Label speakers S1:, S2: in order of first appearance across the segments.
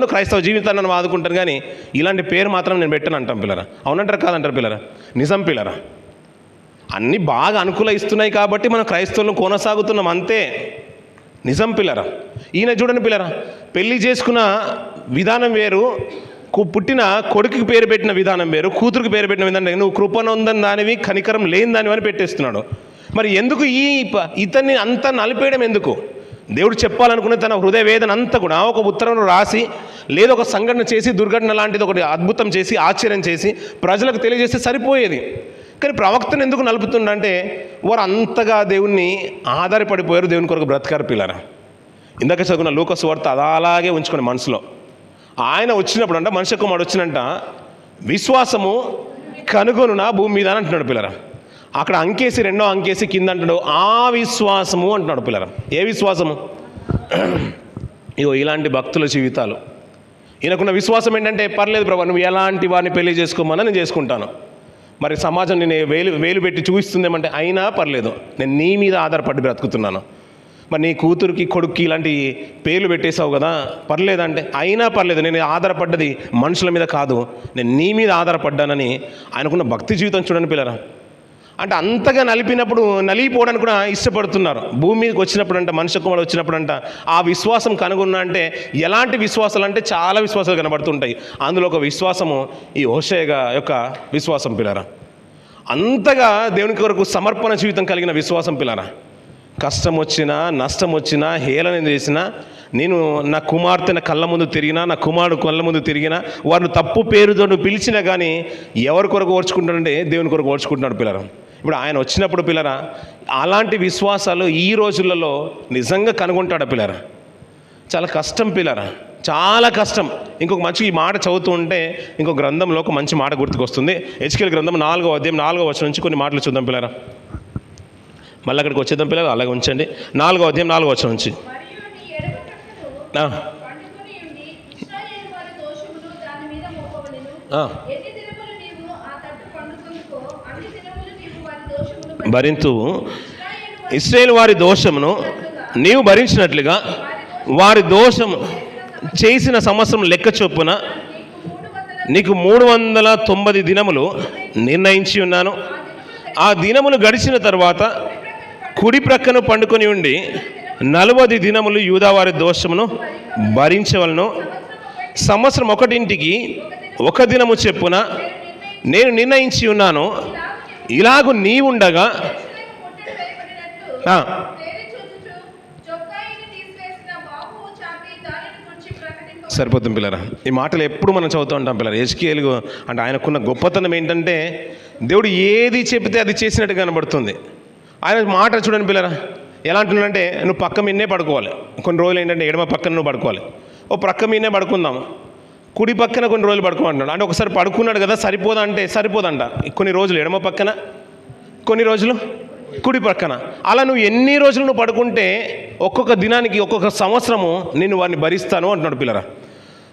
S1: ఆదుకుంటాను క్రైస్తవ జీవితాన్ని నేను ఆదుకుంటాను కానీ ఇలాంటి పేరు మాత్రం నేను పెట్టను అంటాం పిల్లరా. అవునంటారు కాదంటారు పిల్లరా. నిజం పిల్లరా. అన్నీ బాగా అనుకూల ఇస్తున్నాయి కాబట్టి మనం క్రైస్తవులను కొనసాగుతున్నాం అంతే. నిజం పిల్లరా. ఈయన చూడండి పిల్లరా. పెళ్ళి చేసుకున్న విధానం వేరు పుట్టిన కొడుకుకి పేరు పెట్టిన విధానం వేరు కూతురికి పేరు పెట్టిన విధానం నువ్వు నువ్వు కృపనొందని దానివి కనికరం లేని దానివి అని పెట్టేస్తున్నాడు. మరి ఎందుకు ఈ ప- ఇతన్ని అంత నలిపేయడం ఎందుకు? దేవుడు చెప్పాలనుకునే తన హృదయ వేదన అంతా కూడా ఒక ఉత్తరంలో రాసి లేదా ఒక సంఘటన చేసి దుర్ఘటన లాంటిది ఒకటి అద్భుతం చేసి ఆశ్చర్యం చేసి ప్రజలకు తెలియజేస్తే సరిపోయేది. కానీ ప్రవక్తను ఎందుకు నలుపుతుండంటే వారు అంతగా దేవుణ్ణి ఆధారపడిపోయారు దేవుని కొరకు బ్రతకారు పిల్లరా. ఇందాక చదువుకున్న లూకస్ వార్త అలా అలాగే ఉంచుకుని మనసులో. ఆయన వచ్చినప్పుడు అంట మనిషి కుమారుడు వచ్చినంట విశ్వాసము కనుగొనున భూమి మీద అని అంటున్నాడు పిల్లరా. అక్కడ అంకేసి రెండో అంకేసి కింద అంటాడు ఆ విశ్వాసము అంటున్నాడు పిల్లరా. ఏ విశ్వాసము? ఇగో ఇలాంటి భక్తుల జీవితాలు. ఈయనకున్న విశ్వాసం ఏంటంటే పర్లేదు ప్రభా నువ్వు ఎలాంటి వారిని పెళ్ళి చేసుకోమన్నా నేను చేసుకుంటాను. మరి సమాజం నేను వేలు వేలు పెట్టి చూపిస్తుందేమంటే అయినా పర్లేదు నేను నీ మీద ఆధారపడి బ్రతుకుతున్నాను. మరి నీ కూతురికి కొడుక్కి ఇలాంటి పేర్లు పెట్టేశావు కదా పర్లేదంటే అయినా పర్లేదు నేను ఆధారపడ్డది మనుషుల మీద కాదు నేను నీ మీద ఆధారపడ్డానని ఆయనకున్న భక్తి జీవితం చూడండి పిల్లరా. అంటే అంతగా నలిపినప్పుడు నలిగిపోవడానికి కూడా ఇష్టపడుతున్నారు. భూమి మీదకి వచ్చినప్పుడు అంట మనిషి కుమారుడు వచ్చినప్పుడు అంట ఆ విశ్వాసం కనుగొన్నా అంటే ఎలాంటి విశ్వాసాలు అంటే చాలా విశ్వాసాలు కనబడుతుంటాయి. అందులో ఒక విశ్వాసము ఈ హోషేగ యొక్క విశ్వాసం పిల్లరా. అంతగా దేవుని కొరకు సమర్పణ జీవితం కలిగిన విశ్వాసం పిల్లరా. కష్టం వచ్చినా నష్టం వచ్చినా హేళన చేసినా నేను నా కుమార్తెన కళ్ళ ముందు తిరిగినా నా కుమారుడు కళ్ళ ముందు తిరిగినా వారిని తప్పు పేరుతో పిలిచినా కానీ ఎవరి కొరకు ఓర్చుకుంటాడంటే దేవుని కొరకు ఓర్చుకుంటున్నాడు పిల్లరా. ఇప్పుడు ఆయన వచ్చినప్పుడు పిల్లరా అలాంటి విశ్వాసాలు ఈ రోజులలో నిజంగా కనుగొంటాడు పిల్లరా? చాలా కష్టం పిల్లరా చాలా కష్టం. ఇంకొక మంచి ఈ మాట చదువుతూ ఉంటే ఇంకొక గ్రంథంలో ఒక మంచి మాట గుర్తుకొస్తుంది. హెచ్కేల్ గ్రంథం నాలుగో అధ్యాయం నాలుగో వచ్చిన నుంచి కొన్ని మాటలు చూద్దాం పిల్లరా. మళ్ళీ అక్కడికి వచ్చేద్దాం పిల్లలు అలాగే ఉంచండి. నాలుగో అధ్యాయం నాలుగో వచ్చిన నుంచి. ఆ,
S2: పండుకొని ఉండి ఇశ్రాయేలు వారి దోషములు దాని మీద మోపవలెను
S1: ఆ.
S2: ఎన్ని దినములు నీవు ఆ తట్టు పండుకొనుకో అన్ని దినములు నీవు వారి దోషములు
S1: భరింతు
S2: వారి
S1: ఇస్రాయేల్ వారి దోషమును నీవు భరించినట్లుగా వారి దోషం చేసిన సంవత్సరం లెక్క చొప్పున
S2: నీకు మూడు వందల
S1: తొంభై దినములు నిర్ణయించి ఉన్నాను. ఆ దినములు గడిచిన తర్వాత కుడి ప్రక్కన పండుకొని ఉండి నలభై దినములు యూదావారి దోషమును భరించవలను. సంవత్సరం ఒకటింటికి ఒక దినము చెప్పున నేను నిర్ణయించి ఉన్నాను. ఇలాగు నీవుండగా సరిపోతుంది పిల్లరా. ఈ మాటలు ఎప్పుడు మనం చదువుతూ ఉంటాం పిల్లలు హెచ్కేలు అంటే ఆయనకున్న గొప్పతనం ఏంటంటే దేవుడు ఏది చెబితే అది చేసినట్టు కనబడుతుంది. ఆయన మాట చూడండి పిల్లరా. ఎలా అంటున్నాడంటే నువ్వు పక్క మీదనే పడుకోవాలి. కొన్ని రోజులు ఏంటంటే ఎడమ పక్కన నువ్వు పడుకోవాలి. ఓ ప్రక్క మీదనే పడుకుందాం కుడి పక్కన కొన్ని రోజులు పడుకోమంటున్నాడు. అంటే ఒకసారి పడుకున్నాడు కదా సరిపోదా అంటే సరిపోదంట. కొన్ని రోజులు ఎడమ పక్కన కొన్ని రోజులు కుడి పక్కన. అలా నువ్వు ఎన్ని రోజులు నువ్వు పడుకుంటే ఒక్కొక్క దినానికి ఒక్కొక్క సంవత్సరము నేను వారిని భరిస్తాను అంటున్నాడు పిల్లరా.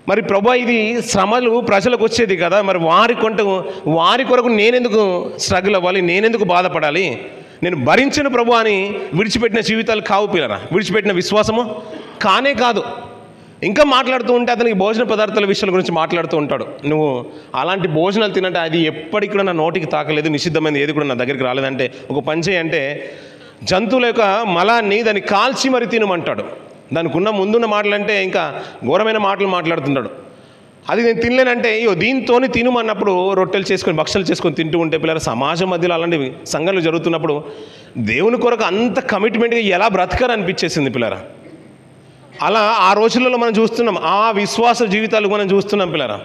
S1: మరి ప్రభా ఇది శ్రమలు ప్రజలకు వచ్చేది కదా. మరి వారి కొంట వారి కొరకు నేనెందుకు స్ట్రగుల్ అవ్వాలి? నేనెందుకు బాధపడాలి? నేను భరించిన ప్రభు అని విడిచిపెట్టిన జీవితాలు కావు పిల్లరా. విడిచిపెట్టిన విశ్వాసము కానే కాదు. ఇంకా మాట్లాడుతూ ఉంటే అతనికి భోజన పదార్థాల విషయాల గురించి మాట్లాడుతూ ఉంటాడు. నువ్వు అలాంటి భోజనాలు తినంటే అది ఎప్పటికి కూడా నా నోటికి తాకలేదు నిషిద్ధమైనది ఏది కూడా నా దగ్గరికి రాలేదంటే ఒక పని అంటే జంతువుల యొక్క మలాన్ని దాన్ని కాల్చి మరి తినమంటాడు. దానికి ఉన్న ముందున్న మాటలంటే ఇంకా ఘోరమైన మాటలు మాట్లాడుతున్నాడు అది నేను తినలేనంటే అయ్యో దీంతోని తినుమన్నప్పుడు రొట్టెలు చేసుకొని భక్షలు చేసుకొని తింటూ ఉంటే పిల్లల సమాజం మధ్యలో అలాంటి సంఘటనలు జరుగుతున్నప్పుడు దేవుని కొరకు అంత కమిట్మెంట్గా ఎలా బ్రతకారనిపించేసింది పిల్లరా? అలా ఆ రోజులలో మనం చూస్తున్నాం ఆ విశ్వాస జీవితాలు మనం చూస్తున్నాం పిల్లరా.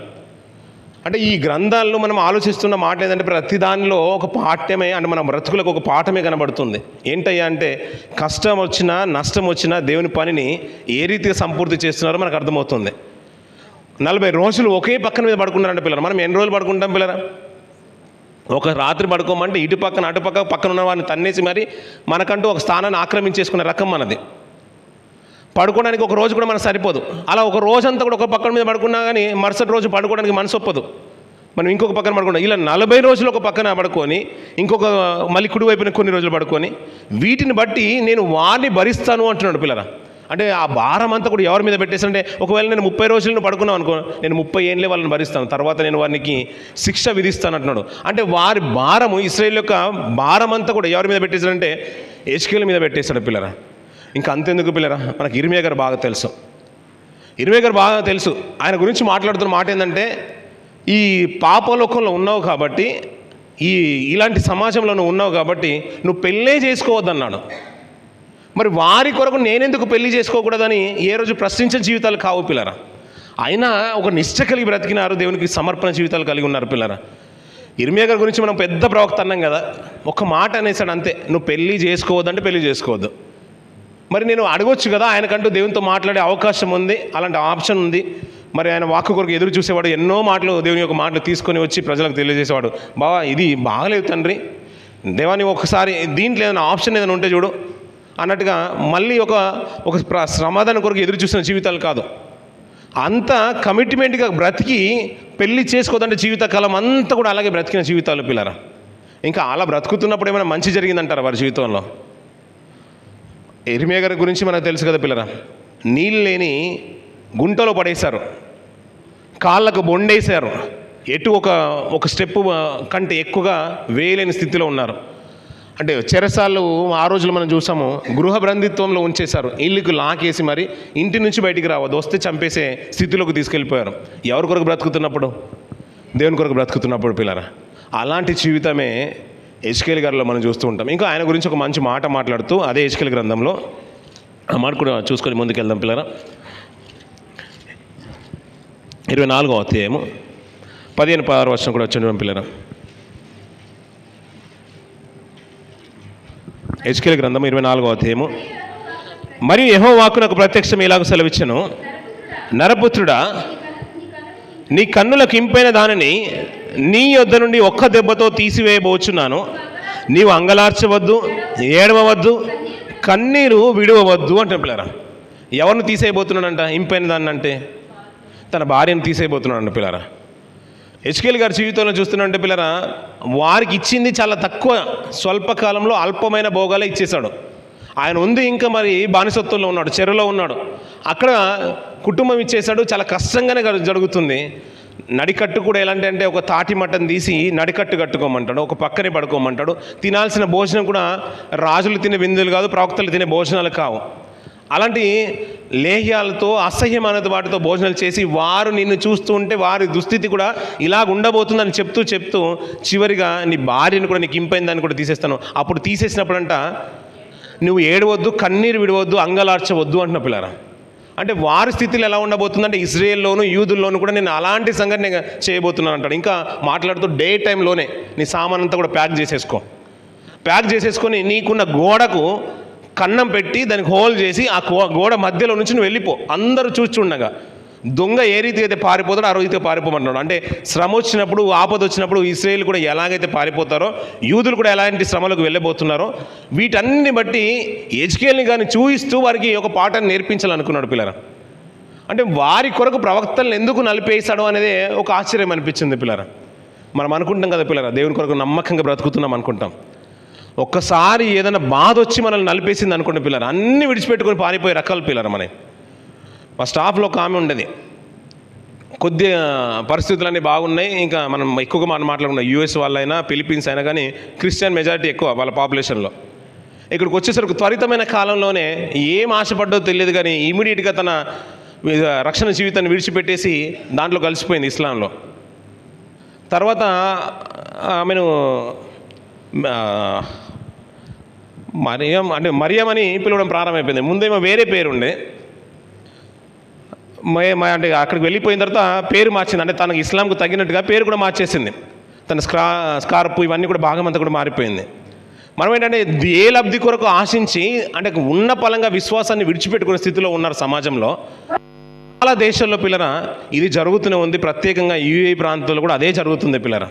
S1: అంటే ఈ గ్రంథాల్లో మనం ఆలోచిస్తున్న మాట ఏంటంటే ప్రతి దానిలో ఒక పాఠ్యమే అంటే మన బ్రతుకులకు ఒక పాఠమే కనబడుతుంది. ఏంటయ్యా అంటే కష్టం వచ్చినా నష్టం వచ్చినా దేవుని పనిని ఏ రీతిగా సంపూర్తి చేస్తున్నారో మనకు అర్థమవుతుంది. నలభై రోజులు ఒకే పక్కన మీద పడుకున్నారంటే పిల్లలు మనం ఎన్ని రోజులు పడుకుంటాం పిల్లరా? ఒక రాత్రి పడుకోమంటే ఇటు పక్కన అటు పక్క పక్కన ఉన్న వారిని తన్నేసి మరి మనకంటూ ఒక స్థానాన్ని ఆక్రమించేసుకునే రకం మనది. పడుకోవడానికి ఒక రోజు కూడా మనకు సరిపోదు. అలా ఒక రోజంతా కూడా ఒక పక్కన మీద పడుకున్నా కానీ మరుసటి రోజు పడుకోవడానికి మనసు ఒప్పదు. మనం ఇంకొక పక్కన పడుకుంటాం. ఇలా నలభై రోజులు ఒక పక్కన పడుకొని ఇంకొక మళ్ళీ కుడి వైపున కొన్ని రోజులు పడుకొని వీటిని బట్టి నేను వారిని భరిస్తాను అంటున్నాడు పిల్లరా అంటే ఆ భారం అంతా కూడా ఎవరి మీద పెట్టేసారంటే ఒకవేళ నేను ముప్పై రోజులను పడుకున్నాను అనుకో నేను ముప్పై ఏళ్ళే వాళ్ళని భరిస్తాను. తర్వాత నేను వారికి శిక్ష విధిస్తాను అంటున్నాడు. అంటే వారి భారము ఇస్రాయేల్ యొక్క భారం అంతా కూడా ఎవరి మీద పెట్టేశాడంటే ఎస్కేల మీద పెట్టేశాడు పిల్లరా ఇంకా అంతెందుకు పిల్లరా? మనకి ఇరిమే గారు బాగా తెలుసు. ఇరిమే గారు బాగా తెలుసు. ఆయన గురించి మాట్లాడుతున్న మాట ఏంటంటే ఈ పాపలోకంలో ఉన్నావు కాబట్టి ఈ ఇలాంటి సమాజంలో నువ్వు ఉన్నావు కాబట్టి నువ్వు పెళ్ళే చేసుకోవద్దన్నాడు. మరి వారి కొరకు నేనెందుకు పెళ్ళి చేసుకోకూడదని ఏ రోజు ప్రశ్నించిన జీవితాలు కావు పిల్లరా. అయినా ఒక నిష్ట కలిగి బ్రతికినారు దేవునికి సమర్పణ జీవితాలు కలిగి ఉన్నారు పిల్లరా. ఇర్మియా గారి గురించి మనం పెద్ద ప్రవక్త అన్నాం కదా ఒక మాట అనేసాడు అంతే. నువ్వు పెళ్ళి చేసుకోవద్దంటే పెళ్ళి చేసుకోవద్దు. మరి నేను అడగొచ్చు కదా ఆయనకంటూ దేవునితో మాట్లాడే అవకాశం ఉంది అలాంటి ఆప్షన్ ఉంది. మరి ఆయన వాక్కు కొరకు ఎదురు చూసేవాడు ఎన్నో మాటలు దేవుని యొక్క మాటలు తీసుకొని వచ్చి ప్రజలకు తెలియజేసేవాడు. బావా ఇది బాగలేదు తండ్రి. దేవాని ఒకసారి దీంట్లో ఏదైనా ఆప్షన్ ఏదైనా ఉంటే చూడు. అన్నట్టుగా మళ్ళీ ఒక ఒక ప్ర- సమాధానం కొరకు ఎదురు చూసిన జీవితాలు కాదు. అంత కమిట్మెంట్గా బ్రతికి పెళ్ళి చేసుకోదంటే జీవితకాలం అంతా కూడా అలాగే బ్రతికిన జీవితాలు పిల్లరా. ఇంకా అలా బ్రతుకుతున్నప్పుడు ఏమైనా మంచి జరిగిందంటారా వారి జీవితంలో? ఎరిమే గారి గురించి మనకు తెలుసు కదా పిల్లరా? నీళ్ళు లేని గుంటలో పడేశారు. కాళ్ళకు బొండేశారు. ఎటు ఒక ఒక స్టెప్ కంటే ఎక్కువగా వేయలేని స్థితిలో ఉన్నారు. అంటే చెరసాలు ఆ రోజులు మనం చూసాము గృహబంధిత్వంలో ఉంచేశారు. ఇల్లుకు లాకేసి మరి ఇంటి నుంచి బయటికి రావద్దు వస్తే చంపేసే స్థితిలోకి తీసుకెళ్ళిపోయారు. ఎవరి కొరకు బ్రతుకుతున్నప్పుడు? దేవుని కొరకు బ్రతుకుతున్నప్పుడు పిల్లరా? అలాంటి జీవితమే హెచ్కేల్ గారిలో మనం చూస్తూ ఉంటాం. ఇంకా ఆయన గురించి ఒక మంచి మాట మాట్లాడుతూ అదే హెచ్కేల్ గ్రంథంలో ఆ మాట కూడా చూసుకొని ముందుకెళ్దాం పిల్లరా. ఇరవై నాలుగో అధ్యాయము పదిహేను పదహారు వర్షం కూడా వచ్చిన పిల్లరా. హెచ్కేల్ గ్రంథం ఇరవై నాలుగో అధ్యాయము. మరియు యహో వాకు నాకు ప్రత్యక్షం ఇలాగ సెలవిచ్చను. నరపుత్రుడా నీ కన్నులకు ఇంపైన దానిని నీ యొద్ద నుండి ఒక్క దెబ్బతో తీసివేయబోచున్నాను. నీవు అంగలార్చవద్దు ఏడవవద్దు కన్నీరు విడవవద్దు అంటే పిల్లరా. ఎవరిని తీసేయబోతున్నాడంట? ఇంపైన దాన్ని అంటే తన భార్యను తీసేయబోతున్నాడంట పిల్లరా. హెచ్కేల్ గారి జీవితంలో చూస్తున్నట్టే పిల్లరా వారికి ఇచ్చింది చాలా తక్కువ స్వల్పకాలంలో అల్పమైన భోగాలే ఇచ్చేశాడు. ఆయన ఉంది ఇంకా మరి బానిసత్వంలో ఉన్నాడు చెరువులో ఉన్నాడు. అక్కడ కుటుంబం ఇచ్చేశాడు చాలా కష్టంగానే జరుగుతుంది. నడికట్టు కూడా ఎలాంటి అంటే ఒక తాటి మట్టను తీసి నడికట్టు కట్టుకోమంటాడు ఒక పక్కనే పడుకోమంటాడు. తినాల్సిన భోజనం కూడా రాజులు తినే విందులు కాదు ప్రవక్తలు తినే భోజనాలు కావు. అలాంటి లేహ్యాలతో అసహ్యమైన వాటితో భోజనాలు చేసి వారు నిన్ను చూస్తూ ఉంటే వారి దుస్థితి కూడా ఇలాగ ఉండబోతుందని చెప్తూ చెప్తూ చివరిగా నీ భార్యను కూడా నీకు ఇంపైందని కూడా తీసేస్తాను. అప్పుడు తీసేసినప్పుడంట నువ్వు ఏడవద్దు కన్నీరు విడవద్దు అంగలార్చవద్దు అంటున్న పిల్లరా. అంటే వారి స్థితిలో ఎలా ఉండబోతుందంటే ఇజ్రాయెల్లోను యూదుల్లోను కూడా నేను అలాంటి సంఘటన చేయబోతున్నాను అంటాడు. ఇంకా మాట్లాడుతూ డే టైంలోనే నీ సామాన్ అంతా కూడా ప్యాక్ చేసేసుకో. ప్యాక్ చేసేసుకొని నీకున్న గోడకు కన్నం పెట్టి దానికి హోల్ చేసి ఆ కో- గోడ మధ్యలో నుంచి నువ్వు వెళ్ళిపో. అందరూ చూస్తుండగా దొంగ ఏ రీతిగా అయితే పారిపోతాడో ఆ రీతిగా పారిపోమంటున్నాడు. అంటే శ్రమ వచ్చినప్పుడు ఆపద వచ్చినప్పుడు ఇస్రాయేల్ కూడా ఎలాగైతే పారిపోతారో యూదులు కూడా ఎలాంటి శ్రమలకు వెళ్ళబోతున్నారో వీటన్ని బట్టి హెచ్కేల్ని కానీ చూయిస్తూ వారికి ఒక పాఠాన్ని నేర్పించాలనుకున్నాడు పిల్లరా. అంటే వారి కొరకు ప్రవక్తలను ఎందుకు నలిపేశాడు అనేది ఒక ఆశ్చర్యం అనిపించింది పిల్లరా. మనం అనుకుంటాం కదా పిల్లరా దేవుని కొరకు నమ్మకంగా బ్రతుకుతున్నాం అనుకుంటాం. ఒక్కసారి ఏదైనా బాధ వచ్చి మనల్ని నలిపేసింది అనుకోండి పిల్లర. అన్నీ విడిచిపెట్టుకొని పారిపోయే రకాల పిల్లర మనకి మా స్టాఫ్లో ఒక ఆమె ఉండేది. కొద్దిగా పరిస్థితులన్నీ బాగున్నాయి. ఇంకా మనం ఎక్కువగా మనం మాట్లాడుకున్నాం యూఎస్ వాళ్ళైనా ఫిలిపీన్స్ అయినా కానీ క్రిస్టియన్ మెజారిటీ ఎక్కువ వాళ్ళ పాపులేషన్లో. ఇక్కడికి వచ్చేసరికి త్వరితమైన కాలంలోనే ఏం ఆశపడ్డో తెలియదు కానీ ఇమీడియట్గా తన రక్షణ జీవితాన్ని విడిచిపెట్టేసి దాంట్లో కలిసిపోయింది ఇస్లాంలో. తర్వాత ఆమెను మరియం అంటే మరియం అని పిలవడం ప్రారంభమైపోయింది. ముందేమో వేరే పేరు ఉండే అంటే అక్కడికి వెళ్ళిపోయిన తర్వాత పేరు మార్చింది. అంటే తనకు ఇస్లాంకు తగినట్టుగా పేరు కూడా మార్చేసింది. తన స్క్రా స్కార్ప్ ఇవన్నీ కూడా భాగం అంతా కూడా మారిపోయింది. మనం ఏంటంటే ఏ లబ్ధి కొరకు ఆశించి అంటే ఉన్న పలంగా విశ్వాసాన్ని విడిచిపెట్టుకునే స్థితిలో ఉన్నారు సమాజంలో. చాలా దేశాల్లో పిల్లర ఇది జరుగుతూనే ఉంది. ప్రత్యేకంగా యూఏ ప్రాంతంలో కూడా అదే జరుగుతుంది పిల్లర.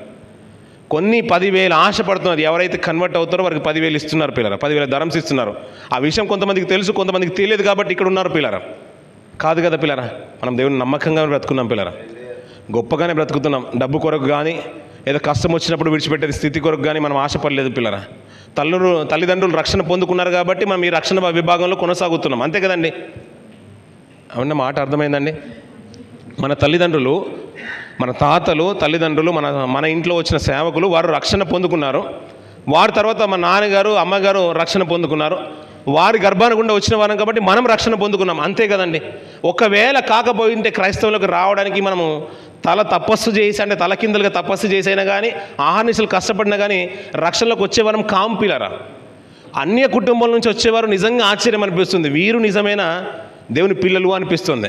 S1: కొన్ని పదివేలు ఆశపడుతున్నారు ఎవరైతే కన్వర్ట్ అవుతారో వారికి పదివేలు ఇస్తున్నారు పిల్లర. పదివేల ధరమ్స్ ఇస్తున్నారు. ఆ విషయం కొంతమందికి తెలుసు కొంతమందికి తెలియదు కాబట్టి ఇక్కడ ఉన్నారు పిల్లర. కాదు కదా పిల్లరా మనం దేవుని నమ్మకంగా బ్రతుకున్నాం పిల్లరా. గొప్పగానే బ్రతుకుతున్నాం. డబ్బు కొరకు కానీ ఏదో కష్టం వచ్చినప్పుడు విడిచిపెట్టే స్థితి కొరకు కానీ మనం ఆశపడలేదు పిల్లరా. తల్లు తల్లిదండ్రులు రక్షణ పొందుకున్నారు కాబట్టి మనం ఈ రక్షణ విభాగంలో కొనసాగుతున్నాం. అంతే కదండి? అవున మాట అర్థమైందండి? మన తల్లిదండ్రులు మన తాతలు తల్లిదండ్రులు మన మన ఇంట్లో వచ్చిన సేవకులు వారు రక్షణ పొందుకున్నారు. వారి తర్వాత మా నాన్నగారు అమ్మగారు రక్షణ పొందుకున్నారు. వారి గర్భాన గుండా వచ్చిన వారం కాబట్టి మనం రక్షణ పొందుకున్నాం. అంతే కదండి. ఒకవేళ కాకపోయింటే క్రైస్తవులకు రావడానికి మనము తల తపస్సు చేసి అంటే తల కిందలుగా తపస్సు చేసైనా కానీ ఆహార్నిశలు కష్టపడినా కానీ రక్షణలోకి వచ్చేవారం కాంపిలరా అన్య కుటుంబాల నుంచి వచ్చేవారు నిజంగా ఆశ్చర్యం అనిపిస్తుంది. వీరు నిజమైన? దేవుని పిల్లలు అనిపిస్తుంది.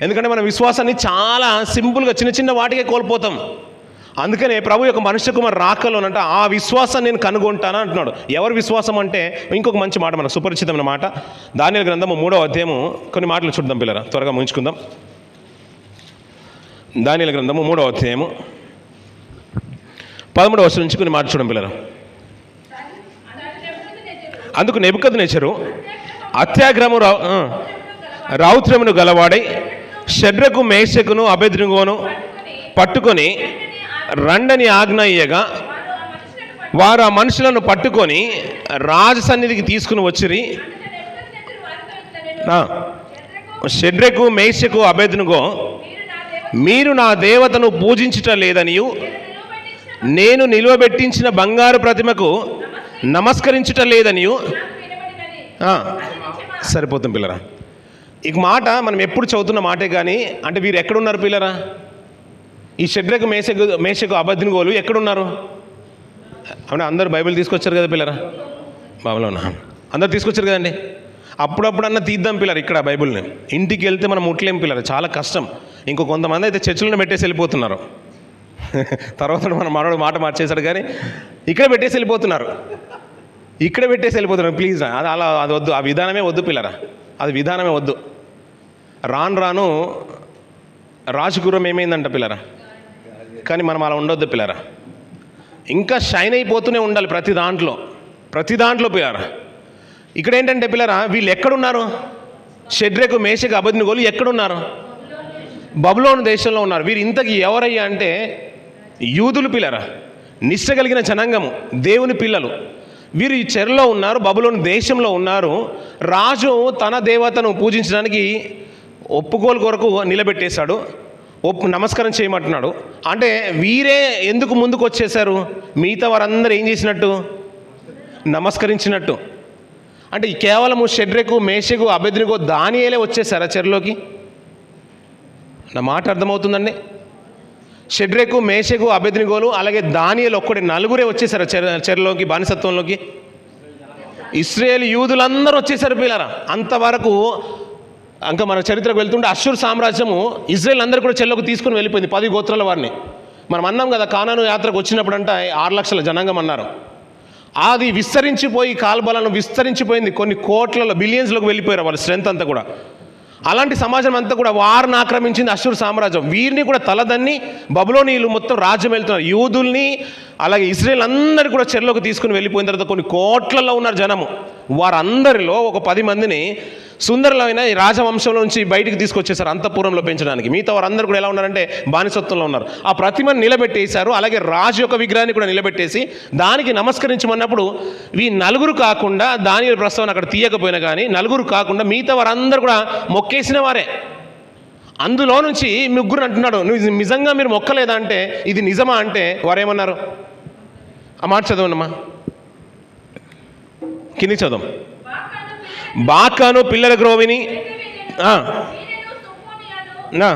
S1: ఎందుకంటే మన విశ్వాసాన్ని చాలా సింపుల్గా చిన్న చిన్న వాటికే కోల్పోతాం. అందుకనే ప్రభు యొక్క మనుష్య కుమార్ రాకలోనంట ఆ విశ్వాసాన్ని నేను కనుగొంటాను? అంటున్నాడు. ఎవరి విశ్వాసం అంటే ఇంకొక మంచి మాట మనకు సుపరిచితమైన మాట. దానిల గ్రంథము మూడవ అధ్యాయము కొన్ని మాటలు చూద్దాం పిల్లరా త్వరగా ముంచుకుందాం దానిల గ్రంథము మూడవ అధ్యాయము పదమూడవ వర్షం నుంచి కొన్ని మాట చూడండి పిల్లరా. అందుకు నెబుకద్ నేచరు అత్యాగ్రహము రా రౌద్రమును గలవాడై షడ్రకు మేషకును అభెద్రుగోను పట్టుకొని రండని ఆజ్ఞ ఇయ్యగా వారు ఆ మనుషులను పట్టుకొని రాజసన్నిధికి తీసుకుని వచ్చిరి. షెడ్రకు మేషకు అభేదనుగో మీరు నా దేవతను పూజించుట లేదనియు నేను నిలువబెట్టించిన బంగారు ప్రతిమకు నమస్కరించుట లేదనియు. సరిపోతుంది పిల్లరా. ఇక మాట మనం ఎప్పుడు చదువుతున్న మాటే కానీ అంటే వీరు ఎక్కడున్నారు పిల్లరా? ఈ షడ్రకు మేషకు మేషకు అబద్ధినగోలు ఎక్కడున్నారు? అవునా అందరు బైబిల్ తీసుకొచ్చారు కదా పిల్లరా? బాబులోనా? అందరు తీసుకొచ్చారు కదండి. అప్పుడప్పుడు అన్న తీద్దాం పిల్లలు ఇక్కడ బైబిల్ని. ఇంటికి వెళ్తే మనం ముట్లేం పిల్లరు చాలా కష్టం. ఇంకో కొంతమంది అయితే చర్చిలను పెట్టేసి వెళ్ళిపోతున్నారు. తర్వాత మన మనోడు మాట మార్చేశాడు కానీ ఇక్కడ పెట్టేసి వెళ్ళిపోతున్నారు. ఇక్కడ పెట్టేసి వెళ్ళిపోతున్నారు. ప్లీజ్ అది అలా అది వద్దు. ఆ విధానమే వద్దు పిల్లరా. అది విధానమే వద్దు. రాను రాను రాజగురం ఏమైందంట పిల్లరా? కానీ మనం అలా ఉండొద్దు పిల్లరా. ఇంకా షైన్ అయిపోతూనే ఉండాలి ప్రతి దాంట్లో. ప్రతి దాంట్లో పిల్లరా. ఇక్కడ ఏంటంటే పిల్లరా వీళ్ళు ఎక్కడున్నారు? షెడ్రేకు మేషకు అబద్ధిగోలు ఎక్కడున్నారు? బబులోని దేశంలో ఉన్నారు. వీరు ఇంతకి ఎవరయ్యా అంటే యూదులు పిల్లరా. నిష్ట కలిగిన జనాంగము దేవుని పిల్లలు. వీరు ఈ చెరలో ఉన్నారు బబులోని దేశంలో ఉన్నారు. రాజు తన దేవతను పూజించడానికి ఒప్పుకోలు కొరకు నిలబెట్టేశాడు. ఒప్పు నమస్కారం చేయమంటున్నాడు. అంటే వీరే ఎందుకు ముందుకు వచ్చేసారు మిగతా వారందరూ ఏం చేసినట్టు? నమస్కరించినట్టు. అంటే కేవలము షెడ్రెకు మేషకు అభ్యర్థినికో దానియేలే వచ్చేసారా చెరలోకి? నా మాట అర్థమవుతుందండి? షెడ్రెకు మేషకు అభెద్రిగోలు అలాగే దానియలు ఒక్కడి నలుగురే వచ్చేసారు చెర చెరలోకి బానిసత్వంలోకి? ఇస్రాయేల్ యూదులందరూ వచ్చేసారు పిల్లరా. అంతవరకు ఇంకా మన చరిత్రకు వెళ్తుంటే అశ్షూర్ సామ్రాజ్యము ఇజ్రాయెల్ అందరూ కూడా చెల్లకు తీసుకుని వెళ్ళిపోయింది పది గోత్రాల వారిని. మనం అన్నాం కదా కానాను యాత్రకు వచ్చినప్పుడు అంటే ఆరు లక్షల జనాంగం అన్నారు. అది విస్తరించిపోయి కాల్బలను విస్తరించిపోయింది కొన్ని కోట్లలో బిలియన్స్లోకి వెళ్ళిపోయారు వాళ్ళ స్ట్రెంత్ అంతా కూడా. అలాంటి సమాజం అంతా కూడా వారిని ఆక్రమించింది అశ్వర్ సామ్రాజ్యం. వీరిని కూడా తలదన్ని బబులోనీయులు మొత్తం రాజ్యం వెళ్తున్నారు. యూదుల్ని అలాగే ఇస్రాయేల్ అందరు కూడా చెరలోకి తీసుకుని వెళ్ళిపోయిన తర్వాత కొన్ని కోట్లలో ఉన్నారు జనము. వారందరిలో ఒక పది మందిని సుందరమైన ఈ రాజవంశంలో నుంచి బయటికి తీసుకొచ్చేసారు అంతఃపురంలో పెంచడానికి. మిగతా వారందరూ కూడా ఎలా ఉన్నారంటే బానిసత్వంలో ఉన్నారు. ఆ ప్రతిమను నిలబెట్టేశారు అలాగే రాజు యొక్క విగ్రహాన్ని కూడా నిలబెట్టేసి దానికి నమస్కరించమన్నప్పుడు ఈ నలుగురు కాకుండా దాని ప్రస్తావన అక్కడ తీయకపోయినా కానీ నలుగురు కాకుండా మిగతా వారందరూ కూడా మొక్కేసిన వారే. అందులో నుంచి ముగ్గురు అంటున్నాడు నువ్వు నిజంగా మీరు మొక్కలేదా? అంటే ఇది నిజమా? అంటే వారేమన్నారు? ఆ మాట చదవనమ్మా కింది చదవం. బాకాను పిల్లల గ్రోవిని. నా.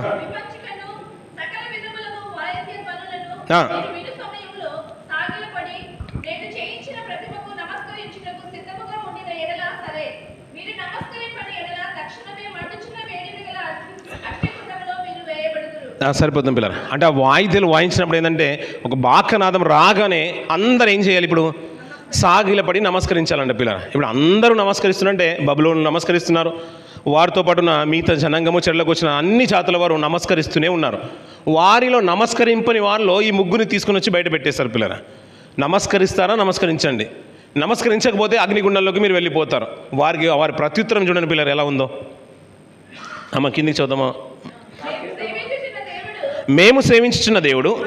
S1: సరిపోతుంది పిల్లలు. అంటే ఆ వాయిద్యాలు వాయించినప్పుడు ఏంటంటే ఒక బాకనాదం రాగానే అందరు ఏం చేయాలి ఇప్పుడు? సాగిలపడి నమస్కరించాలంట పిల్లలు ఇప్పుడు అందరూ నమస్కరిస్తున్నారంటే బబులోను నమస్కరిస్తున్నారు. వారితో పాటు నా మిగతా జనాంగము చెట్లకు వచ్చిన అన్ని జాతుల వారు నమస్కరిస్తూనే ఉన్నారు. వారిలో నమస్కరింపని వారిలో ఈ ముగ్గురిని తీసుకుని వచ్చి బయట పెట్టేశారు పిల్లల నమస్కరిస్తారా? నమస్కరించండి. నమస్కరించకపోతే అగ్నిగుండంలోకి మీరు వెళ్ళిపోతారు. వారికి వారి ప్రత్యుత్తరం చూడండి పిల్లలు ఎలా ఉందో. అమ్మ కిందికి చూద్దామా? మేము సేవించుచున్న దేవుడు.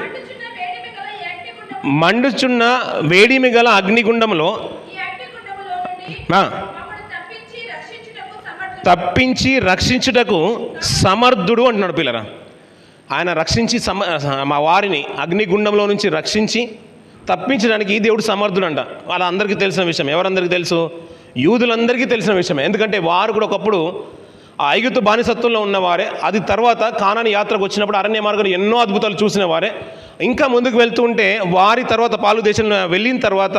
S2: మండుచున్న వేడిమి గల
S1: అగ్నిగుండంలో
S2: తప్పించి రక్షించుటకు సమర్థుడు.
S1: అంటున్నాడు పిల్లరా. ఆయన రక్షించి సమ మా వారిని అగ్నిగుండంలో నుంచి రక్షించి తప్పించడానికి ఈ దేవుడు సమర్థుడు అంట వాళ్ళందరికీ తెలిసిన విషయం. ఎవరందరికీ తెలుసు? యూదులందరికీ తెలిసిన విషయమే ఎందుకంటే వారు కూడా ఒకప్పుడు ఆ ఐగుప్తు బానిసత్వంలో ఉన్నవారే. అది తర్వాత కానాని యాత్రకు వచ్చినప్పుడు అరణ్య మార్గంలో ఎన్నో అద్భుతాలు చూసిన వారే. ఇంకా ముందుకు వెళ్తూ ఉంటే వారి తర్వాత పాలు దేశంలో వెళ్ళిన తర్వాత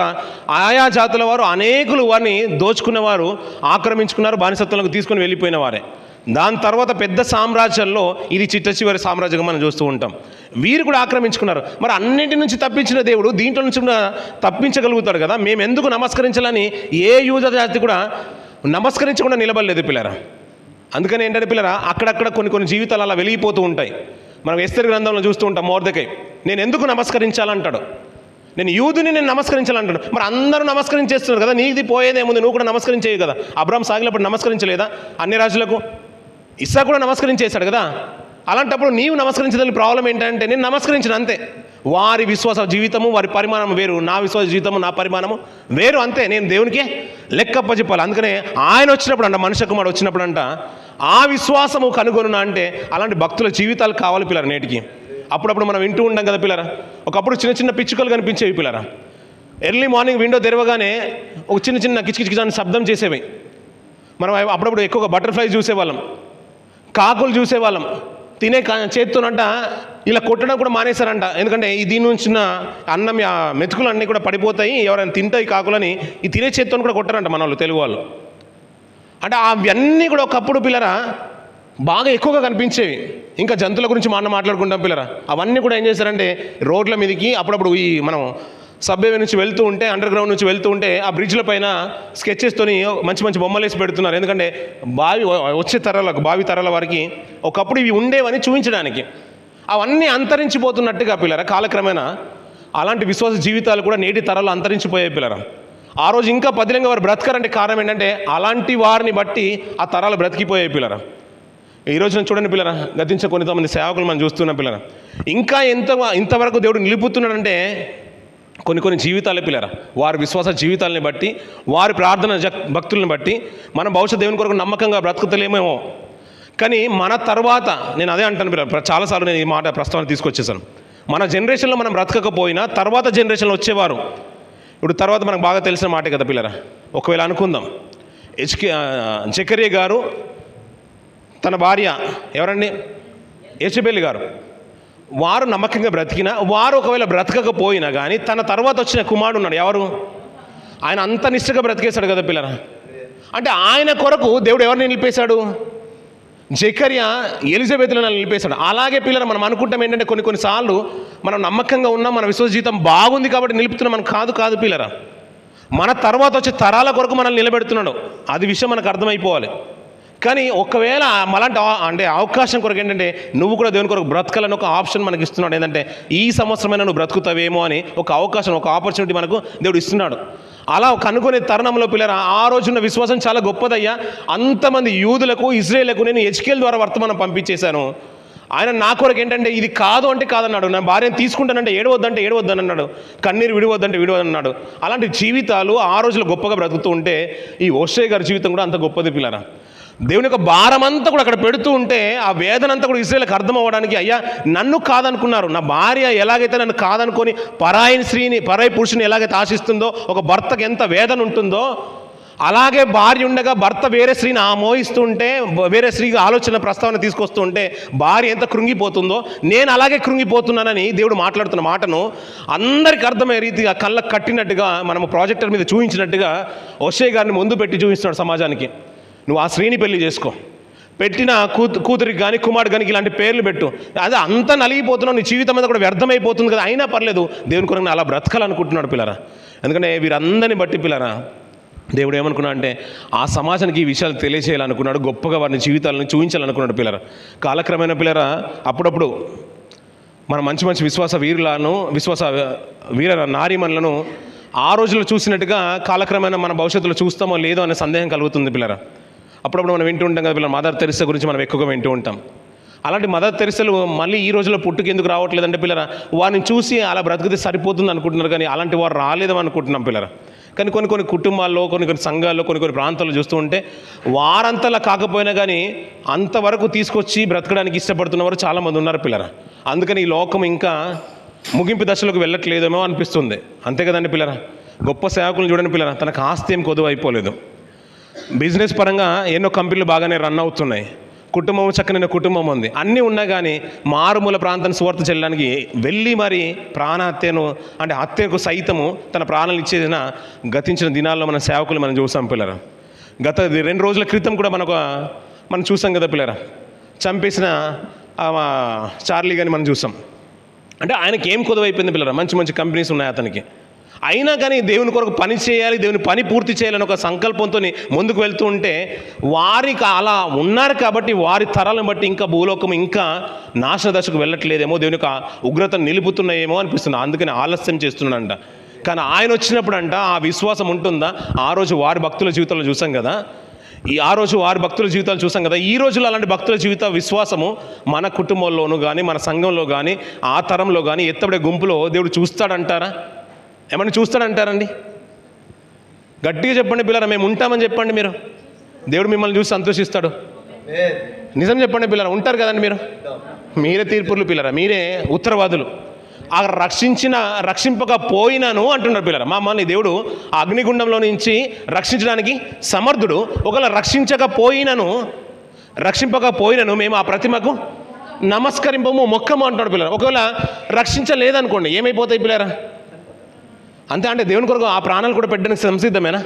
S1: ఆయా జాతుల వారు అనేకులు వారిని దోచుకున్నవారు ఆక్రమించుకున్నారు బానిసత్వంలోకి తీసుకొని వెళ్ళిపోయిన వారే దాని తర్వాత పెద్ద సామ్రాజ్యంలో ఇది చిట్ట చివరి సామ్రాజ్యంగా మనం చూస్తూ ఉంటాం. వీరు కూడా ఆక్రమించుకున్నారు. మరి అన్నింటి నుంచి తప్పించిన దేవుడు దీంట్లో నుంచి కూడా తప్పించగలుగుతాడు కదా? మేము ఎందుకు నమస్కరించాలని ఏ యూజ జాతి కూడా నమస్కరించకుండా నిలబడలేదు పిల్లరా. అందుకని ఏంటంటే పిల్లరా అక్కడక్కడ కొన్ని కొన్ని జీవితాలు అలా వెలిగిపోతూ ఉంటాయి. మనం ఎస్తరి గ్రంథంలో చూస్తూ ఉంటాం మోర్దకై. నేను ఎందుకు నమస్కరించాలంటాడు? నేను యూదుని నేను నమస్కరించాలంటాడు. మరి అందరూ నమస్కరించేస్తున్నారు కదా నీది పోయేదేముంది నువ్వు కూడా నమస్కరించేవి కదా. అబ్రామ్ సాగినప్పుడు నమస్కరించలేదా? అన్ని రాజులకు? ఇస్సా కూడా నమస్కరించేశాడు కదా. అలాంటప్పుడు నీవు నమస్కరించదని ప్రాబ్లం ఏంటంటే నేను నమస్కరించిన అంతే. వారి విశ్వాస జీవితము వారి పరిమాణం వేరు నా విశ్వాస జీవితము నా పరిమాణము వేరు అంతే. నేను దేవునికి లెక్కప్పచెప్పాలి అందుకనే ఆయన వచ్చినప్పుడు అంట మనుష్య కుమారుడు వచ్చినప్పుడు అంట ఆ విశ్వాసము కనుగొనునా అంటే అలాంటి భక్తుల జీవితాలు కావాలి పిల్లలు నేటికి. అప్పుడప్పుడు మనం వింటూ ఉండం కదా పిల్లరా? ఒకప్పుడు చిన్న చిన్న పిచ్చుకలు కనిపించేవి పిల్లరా. ఎర్లీ మార్నింగ్ విండో తెరవగానే ఒక చిన్న చిన్న కిచకిచకిచాన్ని శబ్దం చేసేవి. మనం అప్పుడప్పుడు ఎక్కువగా బటర్ఫ్లైస్ చూసేవాళ్ళం. కాకులు చూసేవాళ్ళం. తినే కా- చేత్తోనంట ఇలా కొట్టడం కూడా మానేశారంట. ఎందుకంటే ఈ దీని నుంచి అన్నం ఆ మెతుకులు అన్నీ కూడా పడిపోతాయి. ఎవరైనా తింటాయి కాకులని ఈ తినే చేత్తోని కూడా కొట్టరంట మన వాళ్ళు తెలుగు వాళ్ళు. అంటే అవన్నీ కూడా ఒకప్పుడు పిల్లరా బాగా ఎక్కువగా కనిపించేవి. ఇంకా జంతువుల గురించి మా అన్న మాట్లాడుకుంటాం పిల్లరా. అవన్నీ కూడా ఏం చేశారంటే రోడ్ల మీదకి అప్పుడప్పుడు ఈ మనం సబ్వే నుంచి వెళ్తూ ఉంటే అండర్ గ్రౌండ్ నుంచి వెళ్తూ ఉంటే ఆ బ్రిడ్జ్ల పైన స్కెచెస్తోని మంచి మంచి బొమ్మలు వేసి పెడుతున్నారు. ఎందుకంటే బావి వచ్చే తరాలకు బావి తరాల వారికి ఒకప్పుడు ఇవి ఉండేవని చూపించడానికి. అవన్నీ అంతరించిపోతున్నట్టుగా పిల్లరా కాలక్రమేణా అలాంటి విశ్వాస జీవితాలు కూడా నేటి తరాలు అంతరించిపోయాయి పిల్లరా. ఆ రోజు ఇంకా పదిలంగా వారు బ్రతకరంటే కారణం ఏంటంటే అలాంటి వారిని బట్టి ఆ తరాలు బ్రతికిపోయాయి పిల్లరా. ఈ రోజున చూడండి పిల్లరా గతించే కొంతమంది సేవకులు మనం చూస్తున్నాం పిల్లరా. ఇంకా ఎంత ఇంతవరకు దేవుడు నిలుపుతున్నాడంటే కొన్ని కొన్ని జీవితాలే పిల్లరా. వారి విశ్వాస జీవితాలని బట్టి వారి ప్రార్థన జ భక్తులను బట్టి మనం భవిష్యత్ దేవుని కొరకు నమ్మకంగా బ్రతుకుతలేమేమో. కానీ మన తర్వాత నేను అదే అంటాను పిల్లలు చాలాసార్లు నేను ఈ మాట ప్రస్తావన తీసుకొచ్చేసాను. మన జనరేషన్లో మనం బ్రతకకపోయినా తర్వాత జనరేషన్లో వచ్చేవారు. ఇప్పుడు తర్వాత మనకు బాగా తెలిసిన మాటే కదా పిల్లరా. ఒకవేళ అనుకుందాం హెచ్కే జకరియా గారు తన భార్య ఎవరండి? యశబెల్లి గారు. వారు నమ్మకంగా బ్రతికినా వారు ఒకవేళ బ్రతకకపోయినా కానీ తన తర్వాత వచ్చిన కుమారుడు ఉన్నాడు. ఎవరు? ఆయన అంత నిష్ఠగా బ్రతికేశాడు కదా పిల్లల అంటే ఆయన కొరకు దేవుడు ఎవరిని నిలిపేశాడు? జకర్య ఎలిజబెత్లను నిలిపేశాడు. అలాగే పిల్లలు మనం అనుకుంటాం ఏంటంటే కొన్ని కొన్నిసార్లు మనం నమ్మకంగా ఉన్నాం మన విశ్వాస జీవితం బాగుంది కాబట్టి నిలుపుతున్నాం. మనం కాదు కాదు పిల్లరా. మన తర్వాత వచ్చే తరాల కొరకు మనల్ని నిలబెడుతున్నాడు. అది విషయం మనకు అర్థమైపోవాలి. కానీ ఒకవేళ మలాంటి అంటే అవకాశం కొరకు ఏంటంటే నువ్వు కూడా దేవుని కొరకు బ్రతకాలని ఒక ఆప్షన్ మనకి ఇస్తున్నాడు. ఏంటంటే ఈ సంవత్సరమైనా నువ్వు బ్రతుకుతావేమో అని ఒక అవకాశం ఒక ఆపర్చునిటీ మనకు దేవుడు ఇస్తున్నాడు. అలా కనుకునే తరుణంలో పిల్లరా ఆ రోజున విశ్వాసం చాలా గొప్పదయ్యా. అంతమంది యూదులకు ఇజ్రాయేళ్ళకు నేను హెచ్కేల్ ద్వారా వర్తమానం పంపించేశాను. ఆయన నా కొరకు ఏంటంటే ఇది కాదు అంటే కాదన్నాడు. నా భార్యను తీసుకుంటానంటే ఏడవద్దంటే ఏడవద్దని అన్నాడు కన్నీరు విడివద్దంటే విడివద్దన్నాడు. అలాంటి జీవితాలు ఆ రోజులు గొప్పగా బ్రతుకుతూ ఉంటే ఈ ఓషే గారి జీవితం కూడా అంత గొప్పది పిల్లరా. దేవుని యొక్క భారం అంతా కూడా అక్కడ పెడుతూ ఉంటే ఆ వేదన అంతా కూడా ఇస్రాయల్కి అర్థం అవ్వడానికి అయ్యా నన్ను కాదనుకున్నారు. నా భార్య ఎలాగైతే నన్ను కాదనుకొని పరాయిని స్త్రీని పరాయి పురుషుని ఎలాగైతే ఆశిస్తుందో ఒక భర్తకు ఎంత వేదన ఉంటుందో అలాగే భార్య ఉండగా భర్త వేరే స్త్రీని ఆ మోయిస్తుంటే వేరే స్త్రీకి ఆలోచన ప్రస్తావన తీసుకొస్తూ ఉంటే భార్య ఎంత కృంగిపోతుందో నేను అలాగే కృంగిపోతున్నానని దేవుడు మాట్లాడుతున్న మాటను అందరికి అర్థమయ్యే రీతిగా కళ్ళకు కట్టినట్టుగా మనము ప్రాజెక్టర్ మీద చూపించినట్టుగా ఒషే గారిని ముందు పెట్టి చూపిస్తున్నాడు సమాజానికి. నువ్వు ఆ స్త్రీని పెళ్ళి చేసుకో. పెట్టిన కూతు కూతురికి కానీ కుమారుడు కానీ ఇలాంటి పేర్లు పెట్టు. అదే అంత నలిగిపోతున్నావు నీ జీవితం మీద కూడా వ్యర్థమైపోతుంది కదా అయినా పర్లేదు. దేవుని కొరకు అలా బ్రతకాలనుకుంటున్నాడు పిల్లరా. ఎందుకంటే వీరందరిని బట్టి పిల్లరా దేవుడు ఏమనుకున్నా అంటే ఆ సమాజానికి ఈ విషయాలు తెలియజేయాలనుకున్నాడు గొప్పగా వారిని జీవితాలను చూపించాలనుకున్నాడు పిల్లరా. కాలక్రమేణా పిల్లరా అప్పుడప్పుడు మన మంచి మంచి విశ్వాస వీరులను విశ్వాస వీర నారీమణులను ఆ రోజుల్లో చూసినట్టుగా కాలక్రమేణా మన భవిష్యత్తులో చూస్తామో లేదో అనే సందేహం కలుగుతుంది పిల్లరా. అప్పుడప్పుడు మనం వింటూ ఉంటాం కదా పిల్లలు మదర్ తెరిస గురించి మనం ఎక్కువగా వింటూ ఉంటాం. అలాంటి మదర్ తెరిసలు మళ్ళీ ఈ రోజుల్లో పుట్టుకు ఎందుకు రావట్లేదంటే పిల్లరా వారిని చూసి అలా బ్రతికితే సరిపోతుంది అనుకుంటున్నారు కానీ అలాంటి వారు రాలేదని అనుకుంటున్నాం పిల్లరా. కానీ కొన్ని కొన్ని కుటుంబాల్లో కొన్ని కొన్ని సంఘాల్లో కొన్ని కొన్ని ప్రాంతాల్లో చూస్తూ ఉంటే వారంతలా కాకపోయినా కానీ అంతవరకు తీసుకొచ్చి బ్రతకడానికి ఇష్టపడుతున్న వారు చాలామంది ఉన్నారు పిల్లరా. అందుకని ఈ లోకం ఇంకా ముగింపు దశలోకి వెళ్ళట్లేదేమో అనిపిస్తుంది. అంతే కదండి పిల్లరా. గొప్ప సేవకులను చూడండి పిల్లరా తనకు ఆస్తి ఏం కొదువు అయిపోలేదు బిజినెస్ పరంగా ఎన్నో కంపెనీలు బాగానే రన్ అవుతున్నాయి. కుటుంబం చక్కనైన కుటుంబం ఉంది. అన్నీ ఉన్నా కానీ మారుమూల ప్రాంతాన్ని సువార్త చెల్లడానికి వెళ్ళి మరి ప్రాణహత్యను అంటే హత్యకు సైతము తన ప్రాణాలు ఇచ్చేసిన గతించిన దినాల్లో మన సేవకులు మనం చూసాం పిల్లరా. గత రెండు రోజుల క్రితం కూడా మనకు మనం చూసాం కదా పిల్లరా. చంపేసిన చార్లీ కానీ మనం చూసాం. అంటే ఆయనకి ఏం కొదవైపోయింది పిల్లరా? మంచి మంచి కంపెనీస్ ఉన్నాయి అతనికి. అయినా కానీ దేవుని కొరకు పని చేయాలి దేవుని పని పూర్తి చేయాలని ఒక సంకల్పంతో ముందుకు వెళ్తూ ఉంటే వారికి అలా ఉన్నారు కాబట్టి వారి తరాలను బట్టి ఇంకా భూలోకం ఇంకా నాశన దశకు వెళ్ళట్లేదేమో దేవుని యొక్క ఉగ్రత నిలుపుతున్నాయేమో అనిపిస్తుంది. అందుకని ఆలస్యం చేస్తున్నాడంట. కానీ ఆయన వచ్చినప్పుడు అంట ఆ విశ్వాసం ఉంటుందా? ఆ రోజు వారి భక్తుల జీవితంలో చూసాం కదా. ఈ ఆ రోజు వారి భక్తుల జీవితాలు చూసాం కదా. ఈ రోజులో అలాంటి భక్తుల జీవిత విశ్వాసము మన కుటుంబంలోనూ కానీ మన సంఘంలో కానీ ఆ తరంలో కానీ ఎత్తబడే గుంపులో దేవుడు చూస్తాడంటారా? ఏమన్నా చూస్తాడంటారండి? గట్టిగా చెప్పండి పిల్లరా మేము ఉంటామని చెప్పండి మీరు. దేవుడు మిమ్మల్ని చూసి సంతోషిస్తాడు. నిజం చెప్పండి పిల్లరా ఉంటారు కదండి మీరు? మీరే తీర్పులు పిల్లరా మీరే ఉత్తరవాదులు. ఆ రక్షించిన రక్షింపక పోయినాను అంటున్నారు పిల్లరా. మమ్మల్ని దేవుడు ఆ అగ్నిగుండంలో నుంచి రక్షించడానికి సమర్థుడు. ఒకవేళ రక్షించకపోయినను రక్షింపకపోయినను మేము ఆ ప్రతిమకు నమస్కరింపము మొక్కము అంటున్నాడు పిల్లరా. ఒకవేళ రక్షించలేదనుకోండి ఏమైపోతాయి పిల్లరా? అంతే అంటే దేవుని కొరకు ఆ ప్రాణాలు కూడా పెట్టడానికి సంసిద్ధమేనా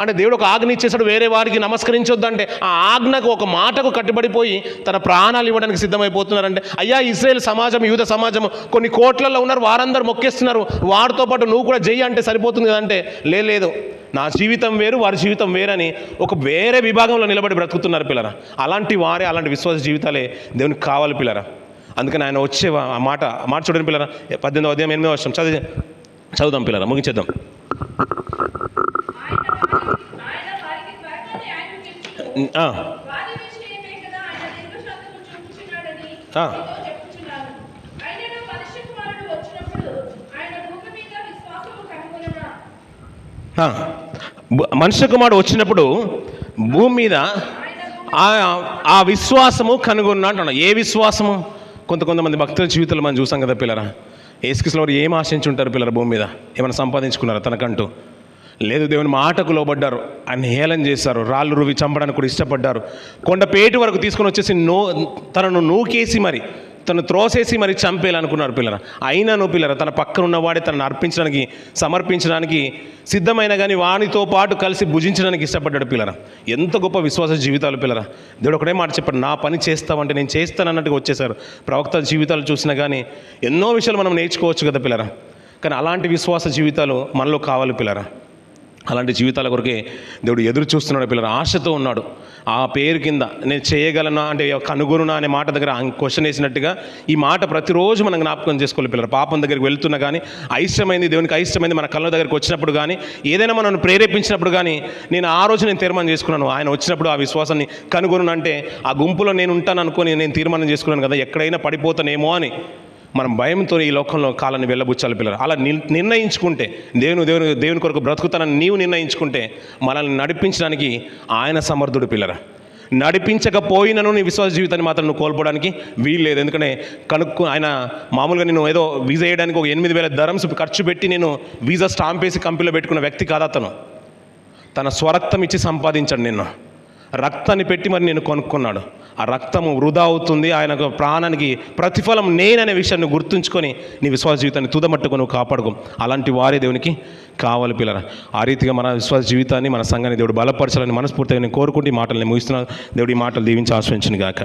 S1: అంటే దేవుడు ఒక ఆజ్ఞ ఇచ్చేసాడు వేరే వారికి నమస్కరించొద్దు అంటే ఆ ఆజ్ఞకు ఒక మాటకు కట్టుబడిపోయి తన ప్రాణాలు ఇవ్వడానికి సిద్ధమైపోతున్నారంటే అయ్యా ఇస్రాయేల్ సమాజం యూద సమాజం కొన్ని కోట్లలో ఉన్నారు వారందరూ మొక్కేస్తున్నారు వారితో పాటు నువ్వు కూడా చెయ్యి అంటే సరిపోతుంది కదంటే లే లేదు. నా జీవితం వేరు వారి జీవితం వేరని ఒక వేరే విభాగంలో నిలబడి బ్రతుకుతున్నారు పిల్లరా. అలాంటి వారే అలాంటి విశ్వాస జీవితాలే దేవునికి కావాలి పిల్లరా. అందుకని ఆయన వచ్చే ఆ మాట ఆ మాట చూడండి పిల్లరా. పద్దెనిమిదో ఉదయం ఎనిమిదో వర్షం చదివి. చదువుదాం పిల్లల ముగించేద్దాం.
S2: మనుష్య కుమారుడు వచ్చినప్పుడు భూమి మీద
S1: ఆ విశ్వాసము కనుగొన్న అంటున్నాం ఏ విశ్వాసము? కొంత కొంతమంది భక్తుల జీవితంలో మనం చూసాం కదా పిల్లరా. ఏసుకృష్ణ వారు ఏం ఆశించి ఉంటారు పిల్లల భూమి మీద? ఏమైనా సంపాదించుకున్నారా తనకంటూ? లేదు దేవుని మాటకు లోబడ్డారు. ఆయన హేళన చేశారు. రాళ్ళు రువి చంపడానికి కూడా ఇష్టపడ్డారు. కొండపేటు వరకు తీసుకొని వచ్చేసి నో తనను నూకేసి మరి తను త్రోసేసి మరి చంపేయాలనుకున్నారు పిల్లర. అయినను పిల్లర తన పక్కన ఉన్నవాడే తనను అర్పించడానికి సమర్పించడానికి సిద్ధమైన కానీ వానితో పాటు కలిసి భుజించడానికి ఇష్టపడ్డాడు పిల్లర. ఎంత గొప్ప విశ్వాస జీవితాలు పిల్లర. దేవుడు ఒకటే మాట చెప్పాడు నా పని చేస్తావంటే నేను చేస్తాను అన్నట్టుగా వచ్చేసారు ప్రవక్త జీవితాలు చూసినా కానీ ఎన్నో విషయాలు మనం నేర్చుకోవచ్చు కదా పిల్లర. కానీ అలాంటి విశ్వాస జీవితాలు మనలో కావాలి పిల్లరా. అలాంటి జీవితాల కొరకే దేవుడు ఎదురు చూస్తున్నాడు పిల్లలు. ఆశతో ఉన్నాడు. ఆ పేరు కింద నేను చేయగలనా అంటే కనుగొనునా అనే మాట దగ్గర క్వశ్చన్ వేసినట్టుగా ఈ మాట ప్రతిరోజు మనం జ్ఞాపకం చేసుకోవాలి పిల్లలు. పాపం దగ్గరికి వెళ్తున్నా కానీ అయిష్టమైంది దేవునికి అయిష్టమైంది మన కళ్ళ దగ్గరికి వచ్చినప్పుడు కానీ ఏదైనా మనల్ని ప్రేరేపించినప్పుడు కానీ నేను ఆ రోజు నేను తీర్మానం చేసుకున్నాను. ఆయన వచ్చినప్పుడు ఆ విశ్వాసాన్ని కనుగొను అంటే ఆ గుంపులో నేను ఉంటాను అనుకొని నేను తీర్మానం చేసుకున్నాను కదా ఎక్కడైనా పడిపోతానేమో అని. మనం భయంతో ఈ లోకంలో కాలాన్ని వెళ్ళబుచ్చాలి పిల్లలు. అలా నిర్ణయించుకుంటే దేవుని దేవుని దేవుని కొరకు బ్రతుకుతానని నీవు నిర్ణయించుకుంటే మనల్ని నడిపించడానికి ఆయన సమర్థుడు పిల్లరా. నడిపించకపోయినను నీ విశ్వాస జీవితాన్ని మాత్రం నువ్వు కోల్పోవడానికి వీలు లేదు. ఎందుకంటే కనుక్కు ఆయన మామూలుగా నేను ఏదో వీజా వేయడానికి ఒక ఎనిమిది వేల ధరమ్స్ ఖర్చు పెట్టి నేను వీజా స్టాంప్ వేసి కంపెనీలో పెట్టుకున్న వ్యక్తి కాదు అతను. తన స్వరక్తం ఇచ్చి సంపాదించాడు నిన్ను. రక్తాన్ని పెట్టి మరి నేను కొనుక్కున్నాడు. ఆ రక్తము వృధా అవుతుంది. ఆయన ప్రాణానికి ప్రతిఫలం నేననే విషయాన్ని గుర్తుంచుకొని నీ విశ్వాస జీవితాన్ని తుదమట్టుకు నువ్వు కాపాడుకో. అలాంటి వారే దేవునికి కావాలి పిల్లర. ఆ రీతిగా మన విశ్వాస జీవితాన్ని మన సంఘాన్ని దేవుడు బలపరచాలని మనస్ఫూర్తిగా నేను కోరుకుంటే ఈ మాటలు నేను ముగిస్తున్నాను. దేవుడి ఈ మాటలు దీవించి ఆశ్రయించిన గాక